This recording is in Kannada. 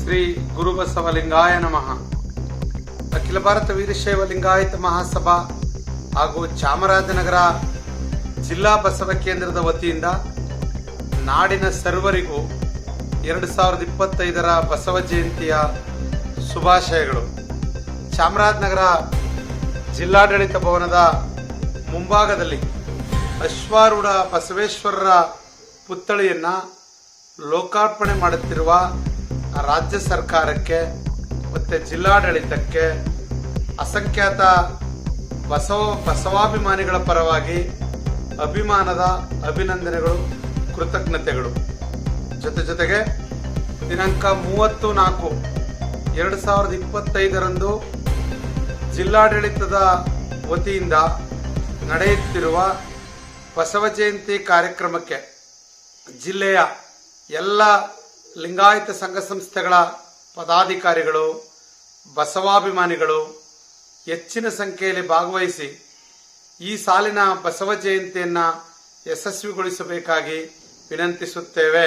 ಶ್ರೀ ಗುರುಬಸವಲಿಂಗಾಯ ನಮಃ. ಅಖಿಲ ಭಾರತ ವೀರಶೈವ ಲಿಂಗಾಯತ ಮಹಾಸಭಾ ಹಾಗೂ ಚಾಮರಾಜನಗರ ಜಿಲ್ಲಾ ಬಸವ ಕೇಂದ್ರದ ವತಿಯಿಂದ ನಾಡಿನ ಸರ್ವರಿಗೂ ಎರಡು ಸಾವಿರದ ಇಪ್ಪತ್ತೈದರ ಬಸವ ಜಯಂತಿಯ ಶುಭಾಶಯಗಳು. ಚಾಮರಾಜನಗರ ಜಿಲ್ಲಾಡಳಿತ ಭವನದ ಮುಂಭಾಗದಲ್ಲಿ ಅಶ್ವಾರೂಢ ಬಸವೇಶ್ವರರ ಪುತ್ಥಳಿಯನ್ನು ಲೋಕಾರ್ಪಣೆ ಮಾಡುತ್ತಿರುವ ರಾಜ್ಯ ಸರ್ಕಾರಕ್ಕೆ, ಮತ್ತೆ ಜಿಲ್ಲಾಡಳಿತಕ್ಕೆ ಅಸಂಖ್ಯಾತ ಬಸವ, ಬಸವಾಭಿಮಾನಿಗಳ ಪರವಾಗಿ ಅಭಿಮಾನದ ಅಭಿನಂದನೆಗಳು, ಕೃತಜ್ಞತೆಗಳು. ಜೊತೆ ಜೊತೆಗೆ ದಿನಾಂಕ ಮೂವತ್ತು ನಾಲ್ಕು, ಎರಡು ಸಾವಿರದ ಇಪ್ಪತ್ತೈದರಂದು ಜಿಲ್ಲಾಡಳಿತದ ವತಿಯಿಂದ ನಡೆಯುತ್ತಿರುವ ಬಸವ ಜಯಂತಿ ಕಾರ್ಯಕ್ರಮಕ್ಕೆ ಜಿಲ್ಲೆಯ ಎಲ್ಲ ಲಿಂಗಾಯತ ಸಂಘ ಸಂಸ್ಥೆಗಳ ಪದಾಧಿಕಾರಿಗಳು ಬಸವಾಭಿಮಾನಿಗಳು ಹೆಚ್ಚಿನ ಸಂಖ್ಯೆಯಲ್ಲಿ ಭಾಗವಹಿಸಿ ಈ ಸಾಲಿನ ಬಸವ ಜಯಂತಿಯನ್ನು ಯಶಸ್ವಿಗೊಳಿಸಬೇಕಾಗಿ ವಿನಂತಿಸುತ್ತೇವೆ.